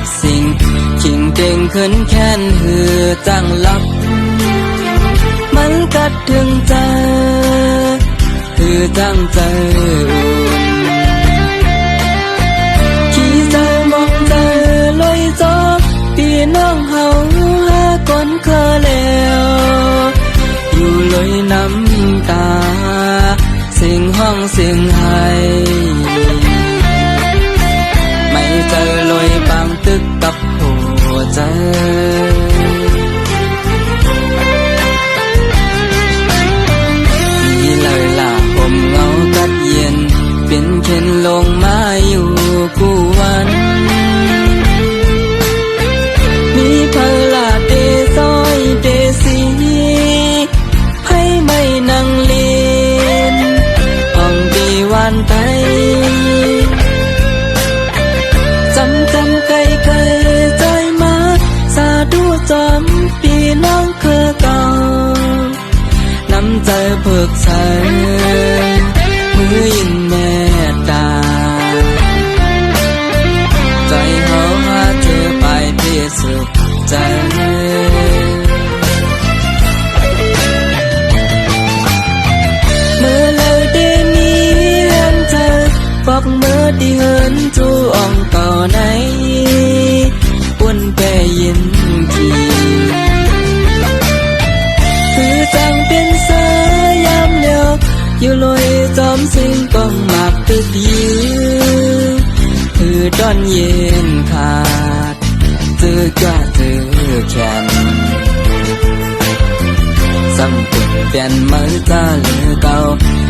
บสิ่งขิงเก่งขึ้นแค้นหือจังลับ มันกัดถึงใจคือจังใจขี่ใจมองใจลอยจอพี่น้องเฮาหาก่อนเคอแล้วอยู่ลอยน้ำตาเสียงห้องเสียงไห้ มาอยู่กูวันมีพลาเดซอยเดสีให้ไม่นั่งเลนห้องดีวันไปจำจำไกลไกลใจมาสาดูจำพี่ อกเมื่อที่เหินจูอ่องเก่าไหนปุ่นแกยินทีคือจังเป็นสายามเดียวอยู่ลอยจอมสิ่งกองหมากตึกยือคือดอนเย็นขาดเจอกะเจอแขนสำตุกเปลี่ยนมือตาเหลือเก่า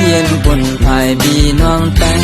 เย็นคนไทยบีน้องแตง